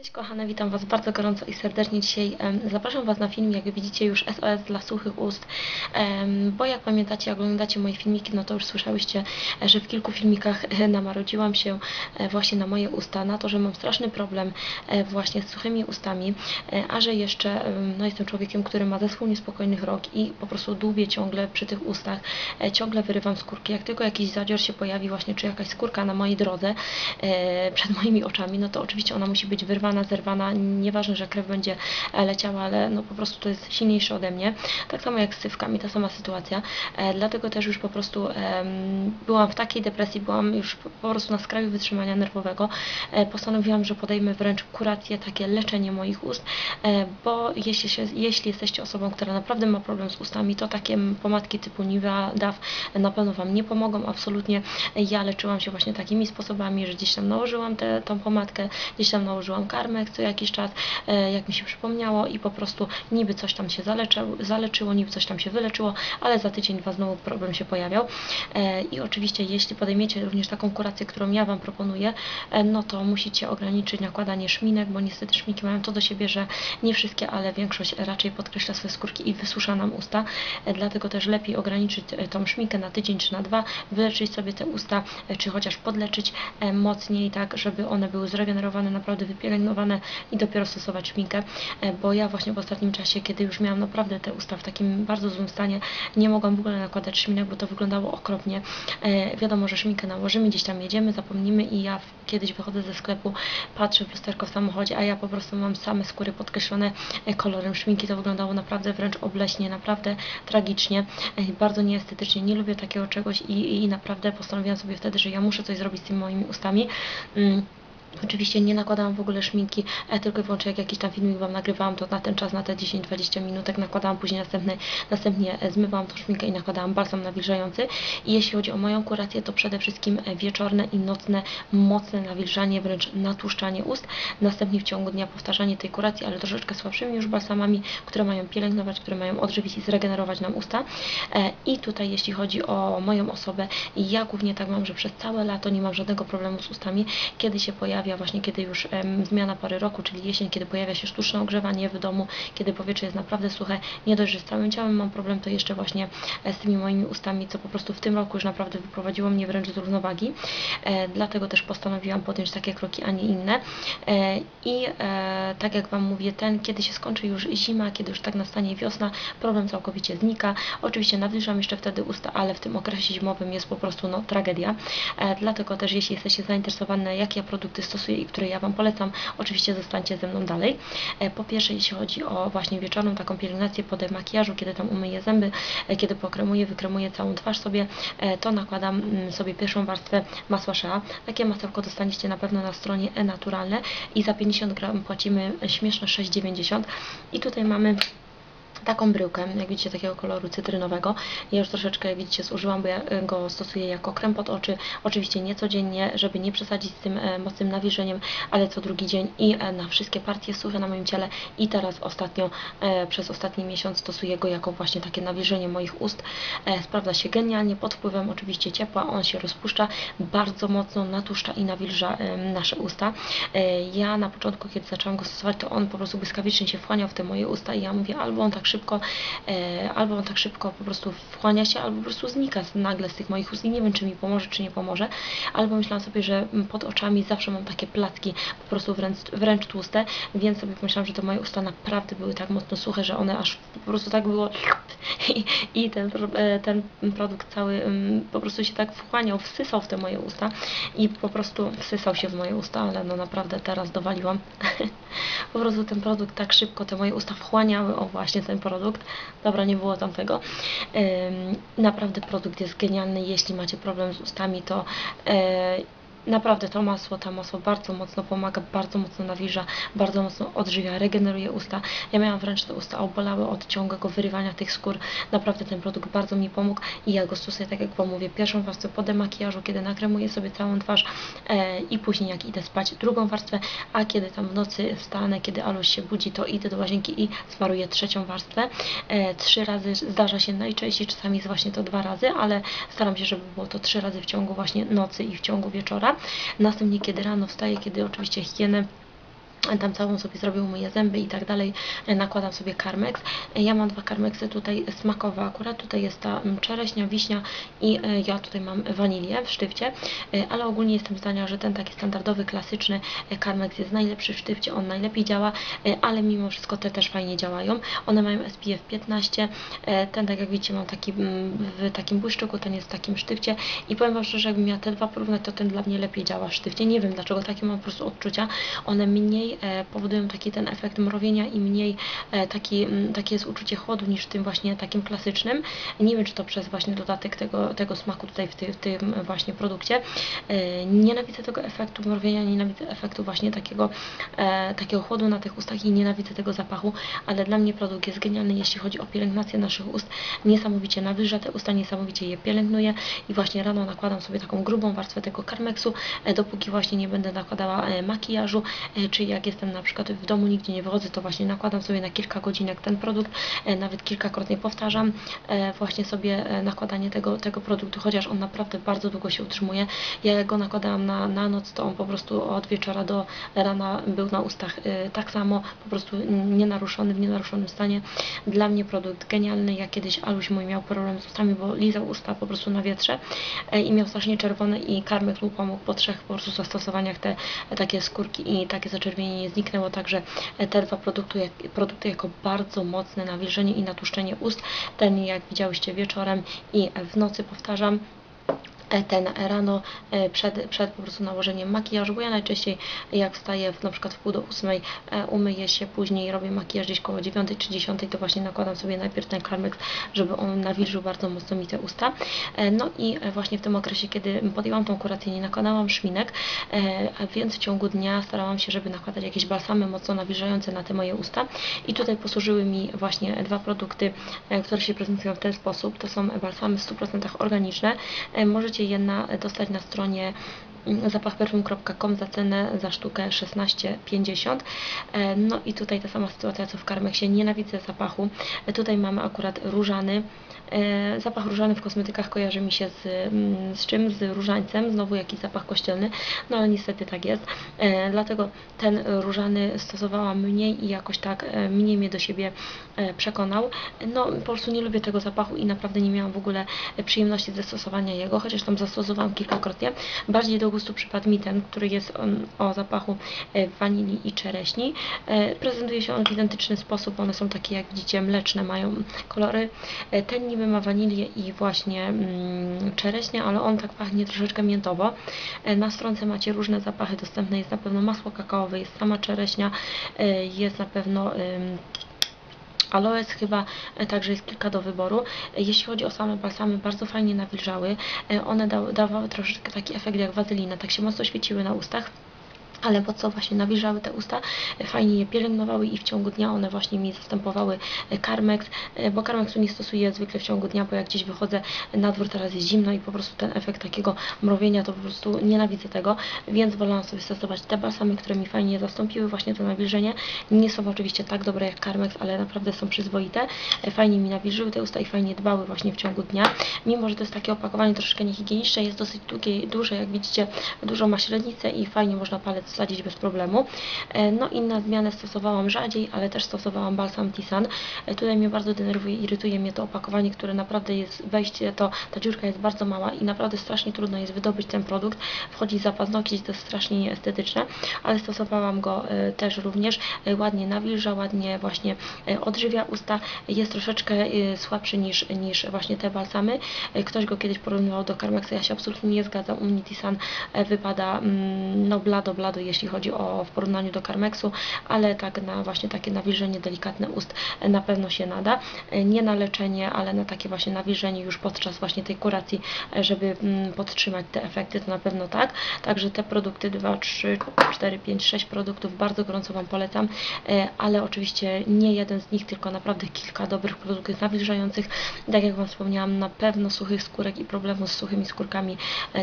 Cześć kochane, witam Was bardzo gorąco i serdecznie dzisiaj. Zapraszam Was na film, jak widzicie już SOS dla suchych ust, bo jak pamiętacie, oglądacie moje filmiki, no to już słyszałyście, e, że w kilku filmikach e, namarodziłam się e, właśnie na moje usta, na to, że mam straszny problem właśnie z suchymi ustami, a że jeszcze no, jestem człowiekiem, który ma zespół niespokojnych rok i po prostu dłubię ciągle przy tych ustach, ciągle wyrywam skórki. Jak tylko jakiś zadzior się pojawi właśnie, czy jakaś skórka na mojej drodze, przed moimi oczami, no to oczywiście ona musi być wyrwana, zerwana, nieważne, że krew będzie e, leciała, ale no po prostu to jest silniejsze ode mnie. Tak samo jak z sywkami, ta sama sytuacja. E, dlatego też już po prostu em, byłam w takiej depresji, byłam już po, prostu na skraju wytrzymania nerwowego. E, postanowiłam, że podejmę wręcz kurację, takie leczenie moich ust, e, bo jeśli, się, jeśli jesteście osobą, która naprawdę ma problem z ustami, to takie pomadki typu Nivea, DAF na pewno Wam nie pomogą, absolutnie. Ja leczyłam się właśnie takimi sposobami, że gdzieś tam nałożyłam tę pomadkę, gdzieś tam nałożyłam karmek co jakiś czas, e, jak mi się przypomniało i po prostu niby coś tam się zaleczyło, zaleczyło, niby coś tam się wyleczyło, ale za tydzień, dwa znowu problem się pojawiał. E, I oczywiście, jeśli podejmiecie również taką kurację, którą ja Wam proponuję, e, no to musicie ograniczyć nakładanie szminek, bo niestety szminki mają to do siebie, że nie wszystkie, ale większość raczej podkreśla swoje skórki i wysusza nam usta, dlatego też lepiej ograniczyć tą szminkę na tydzień czy na dwa, wyleczyć sobie te usta, czy chociaż podleczyć mocniej, tak, żeby one były zregenerowane, naprawdę wypielęgnowane i dopiero stosować szminkę, e, bo ja właśnie w ostatnim czasie, kiedy już miałam naprawdę te usta w takim bardzo złym stanie, nie mogłam w ogóle nakładać szminek, bo to wyglądało okropnie. E, Wiadomo, że szminkę nałożymy, gdzieś tam jedziemy, zapomnimy i ja kiedyś wychodzę ze sklepu, patrzę w lusterko w samochodzie, a ja po prostu mam same skóry podkreślone e, kolorem szminki, to wyglądało naprawdę wręcz obleśnie, naprawdę tragicznie, bardzo nieestetycznie, nie lubię takiego czegoś i, i naprawdę postanowiłam sobie wtedy, że ja muszę coś zrobić z tymi moimi ustami. Oczywiście nie nakładałam w ogóle szminki, e, tylko i wyłącznie jak jakiś tam filmik Wam nagrywałam, to na ten czas, na te 10-20 minutek nakładałam, później następny, następnie e, zmywałam tą szminkę i nakładałam balsam nawilżający. I jeśli chodzi o moją kurację, to przede wszystkim e, wieczorne i nocne, mocne nawilżanie, wręcz natłuszczanie ust. Następnie w ciągu dnia powtarzanie tej kuracji, ale troszeczkę słabszymi już balsamami, które mają pielęgnować, które mają odżywić i zregenerować nam usta. I tutaj jeśli chodzi o moją osobę, ja głównie tak mam, że przez całe lato nie mam żadnego problemu z ustami. Kiedy się pojawia, właśnie kiedy już zmiana pory roku, czyli jesień, kiedy pojawia się sztuczne ogrzewanie w domu, kiedy powietrze jest naprawdę suche, nie dość, że z całym ciałem mam problem, to jeszcze właśnie e, z tymi moimi ustami, co po prostu w tym roku już naprawdę wyprowadziło mnie wręcz z równowagi. E, dlatego też postanowiłam podjąć takie kroki, a nie inne. E, I tak jak Wam mówię, ten, kiedy się skończy już zima, kiedy już tak nastanie wiosna, problem całkowicie znika. Oczywiście nawilżam jeszcze wtedy usta, ale w tym okresie zimowym jest po prostu no, tragedia. Dlatego też, jeśli jesteście zainteresowane, jakie ja produkty stosuję i które ja Wam polecam, oczywiście zostańcie ze mną dalej. E, po pierwsze, jeśli chodzi o właśnie wieczorną taką pielęgnację po demakijażu, kiedy tam umyję zęby, e, kiedy pokremuję, wykremuję całą twarz sobie, e, to nakładam mm, sobie pierwszą warstwę masła Shea. Takie masełko dostaniecie na pewno na stronie e-naturalne i za 50 gram płacimy śmieszne 6,90 i tutaj mamy taką bryłkę, jak widzicie, takiego koloru cytrynowego. Ja już troszeczkę, jak widzicie, zużyłam, bo ja y, go stosuję jako krem pod oczy. Oczywiście nie codziennie, żeby nie przesadzić z tym e, mocnym nawilżeniem, ale co drugi dzień i e, na wszystkie partie suche na moim ciele. I teraz ostatnio, e, przez ostatni miesiąc stosuję go jako właśnie takie nawilżenie moich ust. E, Sprawdza się genialnie, pod wpływem oczywiście ciepła, on się rozpuszcza, bardzo mocno natłuszcza i nawilża nasze usta. E, Ja na początku, kiedy zaczęłam go stosować, to on po prostu błyskawicznie się wchłaniał w te moje usta i ja mówię, albo on tak szybko, e, albo on tak szybko po prostu wchłania się, albo po prostu znika nagle z tych moich ust i nie wiem, czy mi pomoże, czy nie pomoże, albo myślałam sobie, że pod oczami zawsze mam takie placki po prostu wręcz, wręcz tłuste, więc sobie pomyślałam, że te moje usta naprawdę były tak mocno suche, że one aż po prostu tak było i, i ten, e, ten produkt cały po prostu się tak wchłaniał, wsysał w te moje usta i po prostu wsysał się w moje usta, ale no naprawdę teraz dowaliłam. po prostu ten produkt tak szybko te moje usta wchłaniały, o właśnie ten produkt. Dobra, nie było tamtego. Naprawdę produkt jest genialny, jeśli macie problem z ustami, to e, Naprawdę to masło, to masło bardzo mocno pomaga, bardzo mocno nawilża, bardzo mocno odżywia, regeneruje usta. Ja miałam wręcz te usta obolały od ciągłego wyrywania tych skór. Naprawdę ten produkt bardzo mi pomógł i ja go stosuję, tak jak Wam mówię, pierwszą warstwę po demakijażu, kiedy nakremuję sobie całą twarz e, i później jak idę spać drugą warstwę, a kiedy tam w nocy wstanę, kiedy Aluś się budzi, to idę do łazienki i smaruję trzecią warstwę. E, trzy razy zdarza się najczęściej, czasami jest właśnie to dwa razy, ale staram się, żeby było to trzy razy w ciągu właśnie nocy i w ciągu wieczora. Następnie, kiedy rano wstaję, kiedy oczywiście higienę tam całą sobie zrobię, umyję zęby i tak dalej, e, nakładam sobie karmeks. E, Ja mam dwa karmeksy tutaj smakowe akurat, tutaj jest ta mm, czereśnia, wiśnia i e, ja tutaj mam wanilię w sztywcie, ale ogólnie jestem zdania, że ten taki standardowy, klasyczny karmeks jest najlepszy w sztywcie, on najlepiej działa, ale mimo wszystko te też fajnie działają. One mają SPF 15, e, ten tak jak widzicie mam taki mm, w takim błyszczyku, ten jest w takim sztywcie i powiem Wam szczerze, jakbym miała te dwa porównać, to ten dla mnie lepiej działa w sztywcie. Nie wiem dlaczego, takie mam po prostu odczucia. One mniej e, powodują taki ten efekt mrowienia i mniej e, taki, takie jest uczucie chłodu niż tym właśnie takim klasycznym. Nie wiem, czy to przez właśnie dodatek tego, tego smaku tutaj w, w tym właśnie produkcie. E, nienawidzę tego efektu mrowienia, nienawidzę efektu właśnie takiego, takiego chłodu na tych ustach i nienawidzę tego zapachu, ale dla mnie produkt jest genialny, jeśli chodzi o pielęgnację naszych ust. Niesamowicie nawilża te usta, niesamowicie je pielęgnuje i właśnie rano nakładam sobie taką grubą warstwę tego karmeksu, dopóki właśnie nie będę nakładała makijażu, czy jak jestem na przykład w domu, nigdzie nie wychodzę, to właśnie nakładam sobie na kilka godzinek ten produkt, e, nawet kilkakrotnie powtarzam e, właśnie sobie e, nakładanie tego, tego produktu, chociaż on naprawdę bardzo długo się utrzymuje. Ja jak go nakładałam na, na noc, to on po prostu od wieczora do rana był na ustach tak samo, po prostu nienaruszony, w nienaruszonym stanie. Dla mnie produkt genialny. Ja kiedyś Aluś mój miał problem z ustami, bo lizał usta po prostu na wietrze i miał strasznie czerwone i karmek mu pomógł po trzech po prostu zastosowaniach te takie skórki i takie zniknęło, także te dwa produkty, produkty jako bardzo mocne nawilżenie i natłuszczenie ust. Ten jak widziałyście wieczorem i w nocy powtarzam, ten rano e, przed, przed po prostu nałożeniem makijażu, bo ja najczęściej jak wstaję w, na przykład w pół do ósmej, e, umyję się, później robię makijaż gdzieś koło dziewiątej czy dziesiątej, to właśnie nakładam sobie najpierw ten karmek, żeby on nawilżył bardzo mocno mi te usta. E, No i e, właśnie w tym okresie, kiedy podjęłam tą kurację, nie nakładałam szminek, e, więc w ciągu dnia starałam się, żeby nakładać jakieś balsamy mocno nawilżające na te moje usta i tutaj posłużyły mi właśnie dwa produkty, e, które się prezentują w ten sposób. To są balsamy w 100% organiczne. E, Możecie je na, dostać na stronie zapachperfum.com za cenę za sztukę 16,50. E, No i tutaj ta sama sytuacja co w Karmeksie. Nienawidzę zapachu. E, Tutaj mamy akurat różany. E, Zapach różany w kosmetykach kojarzy mi się z, mm, z czym? Z różańcem, znowu jakiś zapach kościelny, no ale niestety tak jest. Dlatego ten różany stosowałam mniej i jakoś tak mniej mnie do siebie przekonał. No po prostu nie lubię tego zapachu i naprawdę nie miałam w ogóle przyjemności ze stosowania jego, chociaż tam zastosowałam kilkakrotnie. Bardziej do gustu przypadł mi ten, który jest on, o zapachu e, wanilii i czereśni. E, Prezentuje się on w identyczny sposób, one są takie jak widzicie mleczne, mają kolory. E, Ten niby ma wanilię i właśnie mm, czereśnię, ale on tak pachnie troszeczkę miętowo. Na stronce macie różne zapachy dostępne, jest na pewno masło kakaowe, jest sama czereśnia, jest na pewno... Aloes chyba e, także jest kilka do wyboru. E, Jeśli chodzi o same balsamy, bardzo fajnie nawilżały. E, One da, dawały troszeczkę taki efekt jak wazelina, tak się mocno świeciły na ustach ale po co właśnie nawilżały te usta, e, fajnie je pielęgnowały i w ciągu dnia one właśnie mi zastępowały e, Carmex, e, bo Carmexu nie stosuję zwykle w ciągu dnia, bo jak gdzieś wychodzę na dwór, teraz jest zimno i po prostu ten efekt takiego mrowienia to po prostu nienawidzę tego, więc wolałam sobie stosować te balsamy, które mi fajnie zastąpiły właśnie to nawilżenie. Nie są oczywiście tak dobre jak Carmex, ale naprawdę są przyzwoite. E, Fajnie mi nawilżyły te usta i fajnie dbały właśnie w ciągu dnia. Mimo, że to jest takie opakowanie troszeczkę niehigieniczne, jest dosyć długie, duże, jak widzicie, dużo ma średnicę i fajnie można palec wsadzić bez problemu. E, No i na zmianę stosowałam rzadziej, ale też stosowałam balsam Tisan. E, Tutaj mnie bardzo denerwuje, irytuje mnie to opakowanie, które naprawdę jest, wejście, to ta dziurka jest bardzo mała i naprawdę strasznie trudno jest wydobyć ten produkt. Wchodzi za paznokcie, to jest strasznie nieestetyczne, ale stosowałam go e, też również. Ładnie nawilża, ładnie właśnie odżywia usta. Jest troszeczkę słabszy niż, niż właśnie te balsamy. Ktoś go kiedyś porównywał do Carmexa, ja się absolutnie nie zgadzam. U mnie Tisan wypada mm, no blado, blado, jeśli chodzi o w porównaniu do Carmexu, ale tak na właśnie takie nawilżenie delikatne ust na pewno się nada. E, Nie na leczenie, ale na takie właśnie nawilżenie już podczas właśnie tej kuracji, e, żeby mm, podtrzymać te efekty, to na pewno tak. Także te produkty 2, 3, 4, 5, 6 produktów bardzo gorąco Wam polecam, ale oczywiście nie jeden z nich, tylko naprawdę kilka dobrych produktów nawilżających. Tak jak Wam wspomniałam, na pewno suchych skórek i problemów z suchymi skórkami,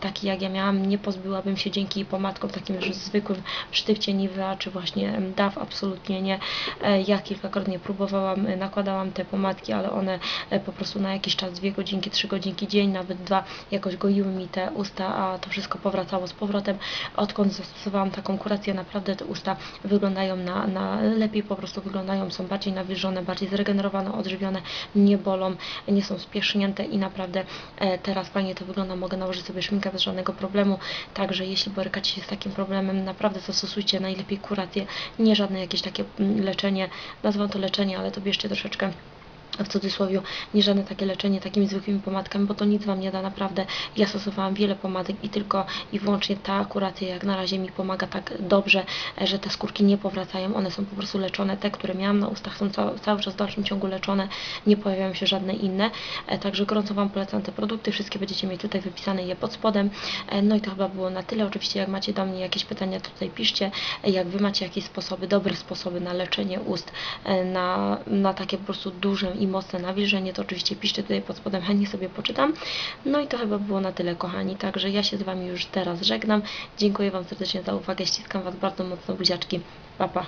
taki jak ja miałam, nie pozbyłabym się dzięki pomadkom takim zwykłym zwykłym sztywcie Nivea, czy właśnie DAF, absolutnie nie. E, Ja kilkakrotnie próbowałam, e, nakładałam te pomadki, ale one e, po prostu na jakiś czas, dwie godzinki, trzy godzinki dzień, nawet dwa, jakoś goiły mi te usta, a to wszystko powracało z powrotem. Odkąd zastosowałam taką kurację, naprawdę te usta wyglądają na, na lepiej, po prostu wyglądają, są bardziej nawilżone, bardziej zregenerowane, odżywione, nie bolą, nie są spiesznięte i naprawdę teraz fajnie to wygląda, mogę nałożyć sobie szminkę bez żadnego problemu, także jeśli borykacie się z takim problemem, naprawdę zastosujcie najlepiej kurację, nie żadne jakieś takie mm, leczenie, nazywam to leczenie, ale to bierzcie troszeczkę w cudzysłowie, nie żadne takie leczenie takimi zwykłymi pomadkami, bo to nic Wam nie da naprawdę. Ja stosowałam wiele pomadek i tylko i wyłącznie ta kuracja jak na razie mi pomaga tak dobrze, e, że te skórki nie powracają, one są po prostu leczone, te, które miałam na ustach są cały, cały czas w dalszym ciągu leczone, nie pojawiają się żadne inne, E, także gorąco Wam polecam te produkty, wszystkie będziecie mieć tutaj wypisane je pod spodem, E, no i to chyba było na tyle, oczywiście jak macie do mnie jakieś pytania, to tutaj piszcie, jak Wy macie jakieś sposoby, dobre sposoby na leczenie ust, na, na takie po prostu duże i mocne nawilżenie, to oczywiście piszcie tutaj pod spodem, chętnie sobie poczytam. No i to chyba było na tyle, kochani. Także ja się z Wami już teraz żegnam. Dziękuję Wam serdecznie za uwagę, ściskam Was bardzo mocno, buziaczki. Pa, pa.